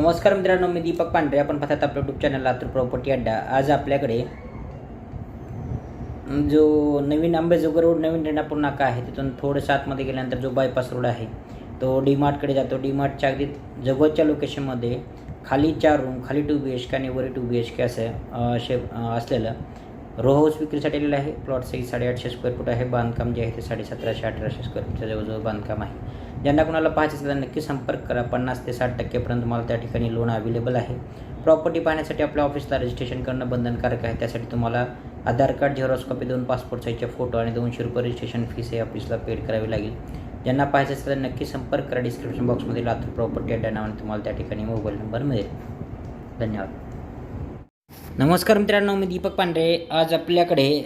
नमस्कार मित्रांनो मी दीपक पांढरे. आपण पाहतात आपल्या यूट्यूब चॅनल लातूर प्रॉपर्टी अड्डा. आज आपल्याकडे जो नवीन आंबेजोगाई रोड नवीन रेणापूर नाका आहे तिथून थोडंसं आतमध्ये गेल्यानंतर जो बायपास रोड आहे तो डी मार्टकडे जातो. डी मार्टच्या अगदी जवळच्या लोकेशनमध्ये खाली चार रूम खाली टू बी एच के आणि वरी टू बी एच के असं असे असलेलं रो हाऊस विक्रीसाठी आलेला आहे. प्लॉट साईज साडेआठशे स्क्वेअर फूट आहे. बांधकाम जे आहे ते साडेसतराशे अठराशे स्क्वेअर फूटच्या जवळजवळ बांधकाम आहे. ज्यांना कुणाला पाहायचं असेल तर नक्की संपर्क करा. पन्नास ते साठ टक्केपर्यंत तुम्हाला त्या ठिकाणी लोन अवेलेबल आहे. प्रॉपर्टी पाहण्यासाठी आपल्या ऑफिसला रजिस्ट्रेशन करणं बंधनकारक आहे. त्यासाठी तुम्हाला आधार कार्ड झेरॉक्स कॉपी दोन पासपोर्ट साईजचे फोटो आणि दोनशे रुपये रजिस्ट्रेशन फीस हे ऑफिसला पेड करावी लागेल. ज्यांना पाहायचं असेल तर नक्की संपर्क करा. डिस्क्रिप्शन बॉक्समध्ये लातूर प्रॉपर्टी अड्डा नावाने तुम्हाला त्या ठिकाणी मोबाईल नंबर मिळेल. धन्यवाद. नमस्कार मित्रांनो मी दीपक पांढरे. आज आपल्याकडे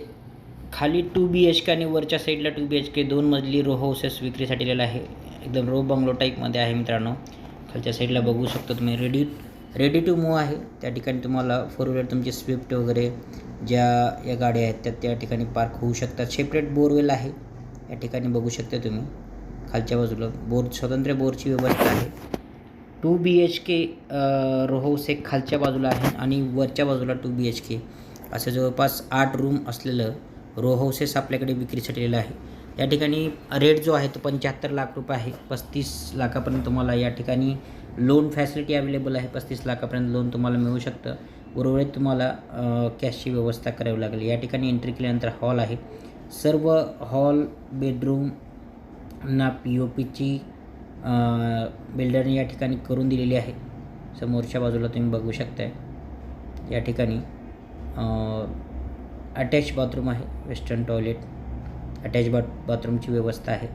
खाली टू बी एच के आणि वरच्या साईडला टू बी एच के दोन मजली रो हाऊसेस विक्रीसाठी दिलेला आहे. एकदम रो बंगलो टाईपमध्ये आहे मित्रांनो. खालच्या साईडला बघू शकतो तुम्ही रेडी रेडी टू मूव आहे. त्या ठिकाणी तुम्हाला फोर व्हीलर तुमची स्विफ्ट वगैरे ज्या या गाड्या आहेत त्या त्या ठिकाणी पार्क होऊ शकतात. सेपरेट बोरवेल आहे. या ठिकाणी बघू शकता तुम्ही. खालच्या बाजूला बोर स्वतंत्र बोरची व्यवस्था आहे. Two B H K row हे खालच्या बाजूला आहे आणि वरच्या बाजूला टू बी एच के असं जवळपास आठ रूम असलेलं रो हाऊसेस आपल्याकडे विक्रीसाठी आलेलं आहे. या ठिकाणी रेट जो आहे तो पंच्याहत्तर लाख रुपये आहे. पस्तीस लाखापर्यंत तुम्हाला या ठिकाणी लोन फॅसिलिटी अवेलेबल आहे. पस्तीस लाखापर्यंत लोन तुम्हाला मिळू शकतं. उर्वरित तुम्हाला कॅशची व्यवस्था करावी लागेल. या ठिकाणी एंट्री केल्यानंतर हॉल आहे. सर्व हॉल बेडरूम ना पी ओ पीची बिल्डरने या ठिकाणी करून दिलेली आहे. समोरच्या बाजूला तुम्ही बघू शकताय. या ठिकाणी अटॅच बाथरूम आहे वेस्टर्न टॉयलेट अटॅच बा बाथरूमची व्यवस्था आहे.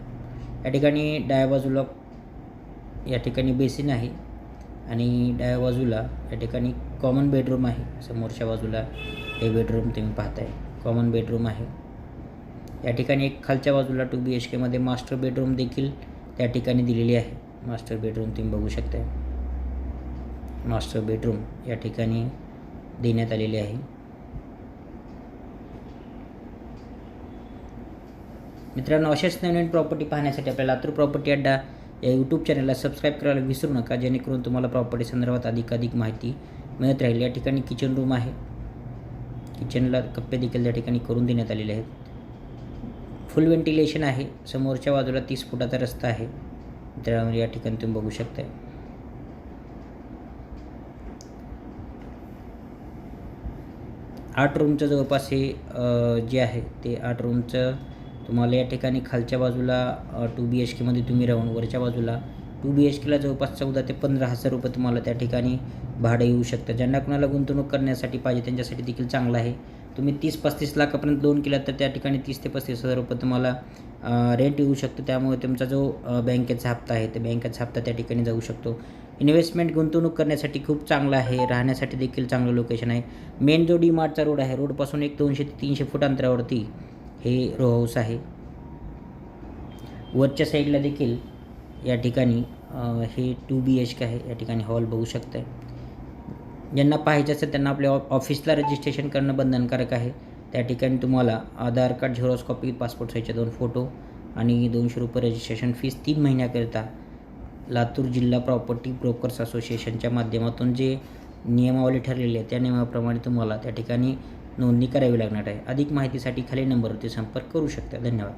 या ठिकाणी डाव्या बाजूला या ठिकाणी बेसिन आहे आणि डाव्या बाजूला या ठिकाणी कॉमन बेडरूम आहे. समोरच्या बाजूला हे बेडरूम तुम्ही पाहताय. कॉमन बेडरूम आहे. या ठिकाणी एक खालच्या बाजूला टू बी एच केमध्ये मास्टर बेडरूम देखील त्या ठिकाणी दिलेली आहे. मास्टर बेडरूम तुम्ही बघू शकता मास्टर बेडरूम या ठिकाणी देण्यात आलेली आहे. मित्रांनो अशाच नवीन प्रॉपर्टी पाहण्यासाठी आपल्याला लातूर प्रॉपर्टी अड्डा या यूट्यूब चॅनलला सबस्क्राईब करायला विसरू नका. जेणेकरून तुम्हाला प्रॉपर्टी संदर्भात अधिकाधिक माहिती मिळत राहील. या ठिकाणी किचन रूम आहे. किचनला कप्पे देखील त्या ठिकाणी करून देण्यात आलेले आहेत. फुल व्हेंटिलेशन आहे. समोरच्या बाजूला तीस फुटाचा रस्ता आहे. त्यामुळे या ठिकाणी तुम्ही बघू शकताय. आठ रूमचं जवळपास हे जे आहे ते आठ रूमचं तुम्हाला या ठिकाणी खालच्या बाजूला टू बी एच केमध्ये तुम्ही राहून वरच्या बाजूला टू बी एच केला जवळपास चौदा ते पंधरा हजार रुपये तुम्हाला त्या ठिकाणी भाडं येऊ शकतं. ज्यांना कुणाला गुंतवणूक करण्यासाठी पाहिजे त्यांच्यासाठी देखील चांगलं आहे. तुम्ही तीस पस्तीस लाखापर्यंत लोन केला तर त्या ठिकाणी तीस ते पस्तीस हजार रुपये तुम्हाला रेंट येऊ शकतो. त्यामुळे तुमचा जो बँकेचा हप्ता आहे ते बँकेचा हप्ता त्या ठिकाणी जाऊ शकतो. इन्व्हेस्टमेंट गुंतवणूक करण्यासाठी खूप चांगलं आहे. राहण्यासाठी देखील चांगलं लोकेशन आहे. मेन जो डी मार्टचा रोड आहे रोडपासून एक दोनशे ते तीनशे फूट अंतरावरती हे रो हाऊस आहे. वरच्या साईडला देखील या ठिकाणी हे टू बी एच के आहे या ठिकाणी हॉल बघू शकताय. ज्यांना पाहिजे असेल त्यांना आपल्या ऑ- ऑफिसला रजिस्ट्रेशन करणं बंधनकारक आहे. त्या ठिकाणी तुम्हाला Aadhaar card xerox copy passport साईजचे दोन फोटो आणि दोनशे रुपये रजिस्ट्रेशन फीस तीन महिन्याकरिता लातूर जिल्हा प्रॉपर्टी ब्रोकर्स असोसिएशनच्या माध्यमातून जे नियमावली ठरलेली आहे त्या नियमाप्रमाणे तुम्हाला त्या ठिकाणी नोंदणी करावी लागणार आहे. अधिक माहितीसाठी खाली नंबरवरती संपर्क करू शकता. धन्यवाद.